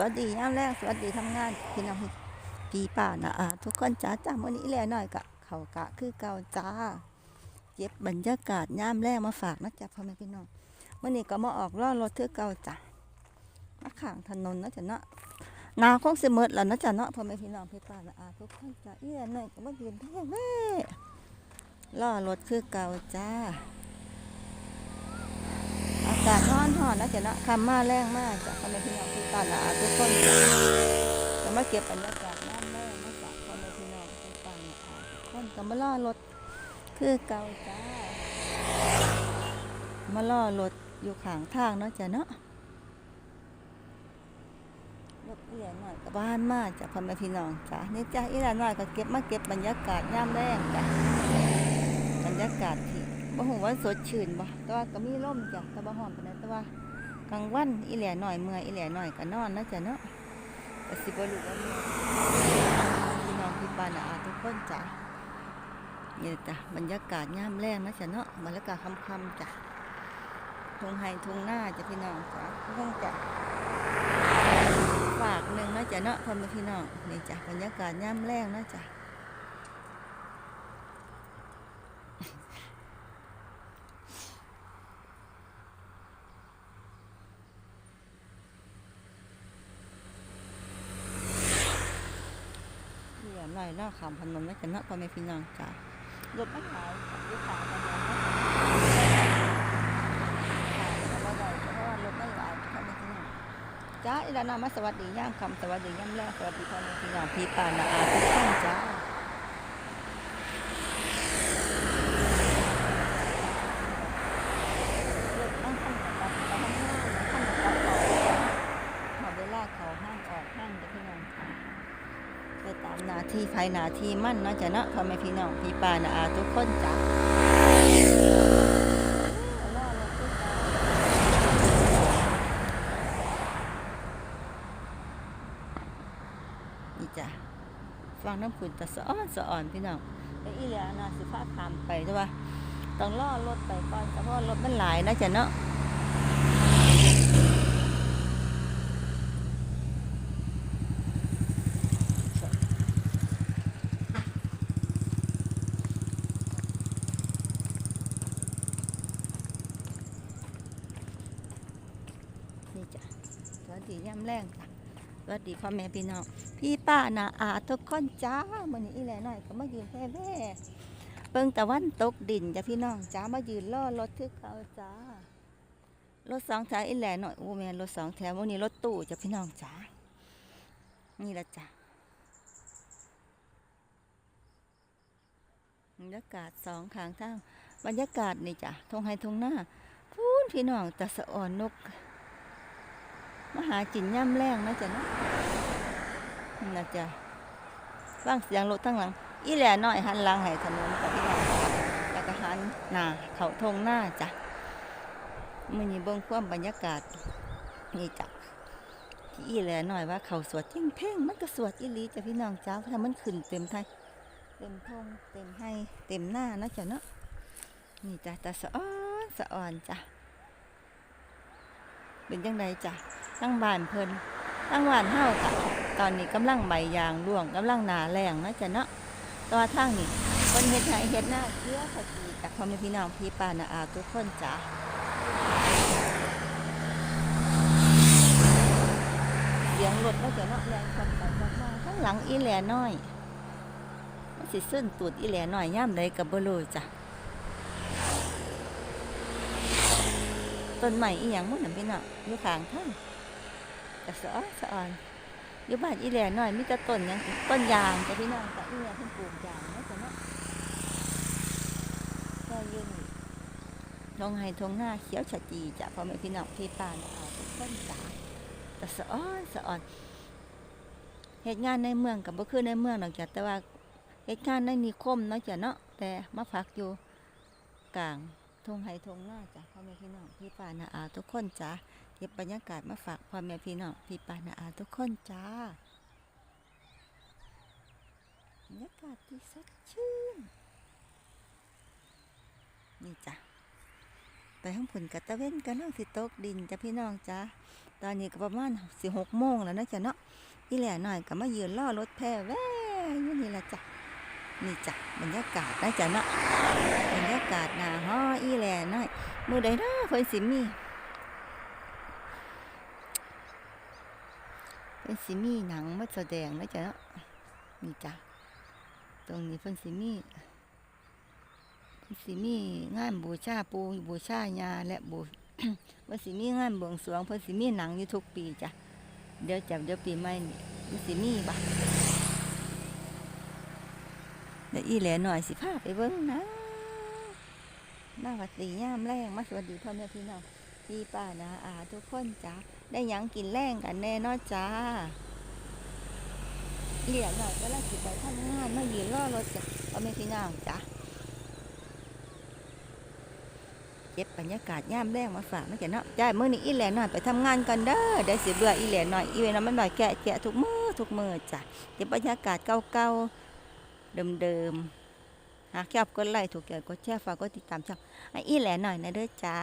วัสดีย่ามแรกสวัสดีทำงาน พี่น้องพี่ป่านะอ่าทุกคนจ้าจ้าวันนี้แลหน่อยกะเขากะคือเก่าจ้าเก็บบรรยากาศย่ามแรกมาฝากนะจ๊ะพ่อแม่พี่น้องวันนี้ก็มาออกล่อรถเทือเก่าจ้ะมาข้างถนนนะจ๊ะเนาะนาคงสิเมิดแล้วนะจ๊ะเนาะพ่อแม่พี่น้องพี่ป่านะอ่าทุกคนจ้าเอีแหละหน่อยก็มายืนแท้แม่ล่อรถคือเก่าจ้า กาศร้อนหอนนะจ๊ะเนาะคำมาแรงมากจ้ะพ่อแม่พี่น้องพี่ป่านะอ่าทุกคนจะมาเก็บบรรยากาศน้ำแรงนะจ๊ะพ่อแม่พี่น้องพี่ป่านะอ่าทุกคนก็มาล่อรถคือเก่าจ้ามาล่อรถอยู่ข้างทางเนาะจ้ะเนาะรถเอียหน่อยกับบ้านมากจ้ะพ่อแม่พี่น้องจ้ะนี่จ้ะอีหลาหน่อยก็เก็บมาเก็บบรรยากาศย่ามแรงจ้ะบรรยากาศที บ่ฮู้ว่าสดชื่นบ่แต่ว่าก็มีลมจ้ะแต่บ่ฮ้อนปานใดแต่ว่ากลางวันอีแหล่หน่อยเมื่อยอีแหล่หน่อยก็นอนนะจ้ะเนาะก็สิบ่รู้ว่าเมื่อยพี่น้องพี่ป้านะอาทุกคนจ้ะนี่จ้ะบรรยากาศยามแรงนะจ้ะเนาะบรรยากาศค่ำๆจ้ะทงไฮทงหน้าจ้ะพี่น้องจ้ะเพิ่งจ้ะฝากหนึ่งนะจ้ะเนาะพ่อแม่พี่น้องนี่จ้ะบรรยากาศย่ำแรงนะจ้ะเดี๋ยวหน่อย เนาะขามพนมเนาะจ้ะเนาะพ่อแม่พี่น้องจ้ะรถไม่หายรถขายกันเลยเนาะจ้าอีดานามาสวัสดีย่างคำสวัสดีย่ำแรกสวัสดีพ่อแม่พี่น้องพี่ป่านาอาทุกท่านจ้าเลิกตั้งขั้นกับกับห้างขั้นกับเขาหอเวลาเขาห้างออกห้างจะพี่น้องค่ะไปตามหนา ที่ภายหนาที่มั่นเนาะจ้ะเนาะพ่อแม่พี่น้องพี่ปานาอาทุกคนจ้านี่จ้ะฟังน้ำขุนแต่สะอ้อนสะอ่อนพี่น้องไอ้อีเหลียนาสิฟ้าคำไปใช่ปะต้องล่อรถไปก่อนเพราะว่รถมันหลายนะจ๊ะเนาะนี่จ้ะ สวัสดีย่ำแรงจ้ะสวัสดีพ่อแม่พี่น้อง พี่ป้านาอาทุกคนจ้ามันนี้อีแหล่หน่อยก็มายืนแพ่แพ่เบิ่งตะวันตกดินจ้ะพี่น้องจ้ามายืนล่อรถคือเขาจ้ารถสองแถวอีแหล่หน่อยโอ้แม่รถสองแถววันนี้รถตู้จ้ะพี่น้องจ้านี่ละจ้ะบรรยากาศสองข้างทางบรรยากาศนี่จ้ะทงไฮทงหน้าพูนพี่น้องตะสะอ่อนนก มาหาจินย่ำแรงนะจ๊ะเนาะนะจ๊ะฟังเสียงรถทั้งหลัง อีแหล่น้อยหันหลังให้ถนนกับพี่น้องแล้วก็หันหน้าเขาทงหน้าจ้ะมันนี่เบิ่งความบรรยากาศนี่จ้ะอีแหล่น้อยว่าเขาสวดเพ่งเพ่งมันก็สวดอีหลีจ้ะพี่น้องจ้าถ้ามันขึ้นเต็มไทยเต็มทงเต็มให้เต็มหน้านะจ๊ะเนาะนี่จ้ะตาสะอ้อนสะอ่อนจ้ะ เป็นยังไงจ้ะตั้งบานเพิ่นตั้งบ้านเฮาค่ะตอนนี้กำลังใบยางร่วงกำลังหนาแรงนะจ๊ะเนาะตัวาทางนี้คนเฮ็ดไหเฮ็ดหน้าเชื่อขจีจากพ่อแม่พี่น้องพี่ป้านาอาทุกคนจ้ะเสียงรถนะจ๊ะเนาะแรงคนไปมาข้างหลังอีแหล่น้อยมันสิซึ่นตูดอีแหล่น้อยย่ามใดกับบ่รู้จ้ะ ต้นใหม่อีหยังมุ่นน่ะพี่น้องอยู่ข้างทางแต่สอนสะออนอยู่บ้านอีแหล่หน้อยมีแต่ต้นหยังต้นยางแต่พี่น้องแต่อีแหล่เพิ่นปลูกยางเนาะจ้ะเนาะก็ยืนลงให้ทงหน้าเขียวฉจีจ้ะพ่อแม่พี่น้องพี่ป้านะเอาทุกคนจ้ะแต่สะอ้อนสะอ่อนเหตุงานในเมืองกับบ่คือในเมืองหรอกจ้ะแต่ว่าเหตุงานในนิคมเนาะจ้ะเนาะแต่มาพักอยู่กลาง ทงไห้ทงหน้าจ้ะพ่อแม่พี่น้องพี่ป้านะอาทุกคนจ้ะเก็บบรรยากาศมาฝากพ่อแม่พี่น้องพี่ปานาอาทุกคนจ้าบรรยากาศที่สดชื่นนี่จ้ะไปห้องผุนกัตะเว้นกันน้องสิตกดินจ้ะพี่น้องจ้าตอนนี้ก็ประมาณสิหกโมงแล้วนะจ๊ะเนาะอีแหล่หน่อยก็มายืนรอรถแพร่แว่อยู่นี่ละจ้ะ นี่จ้ะบรรยากาศนะจ๊ะเนาะบรรยากาศหนาฮ้ออีแลน่อยมือใดเนาะเพิ่นสิมีเพิ่นสิมีหนังมาแสดงนะจ๊ะเนาะนี่จ้ะตรงนี้เพิ่นสิมีเพิ่นสิมีงานบูชาปูบูชาญาและบูเพิ่นสิมีงานบวงสรวงเพิ่นสิมีหนังอยู่ทุกปีจ้ะเดี๋ยวจับเดี๋ยวปีใหม่นี่มันสิมีบ่ะ เดี๋ยวอีแหล่หน่อยสิพาไปเบิ่งนะมาวัดตียามแรงมาสวัสดีพ่อแม่พี่น้องพี่ป้านะอาทุกคนจ้ะได้ยังกินแรงกันแน่นอนจ้าอีแหล่หน่อยก็ลังสิไปทำงานมายืนรอรถจ้ะพ่อแม่พี่น้องจ้ะเก็บบรรยากาศย่ามแรงมาฝากนะจ๊ะเนาะจ้ามื้อนี้อีแหล่หน่อยไปทำงานกันเด้อเดี๋ยวสิเบื่ออีแหล่หน่อยอีเวนต์มันหน่อยแกะแกะทุกมือทุกมือจ้ะเก็บบรรยากาศเก่าๆ เดิมๆหากชอบกดไลค์ถูกใจกดแชร์ฝากกดติดตามช่องให้อีแหล่หน่อยนะเด้อจ้า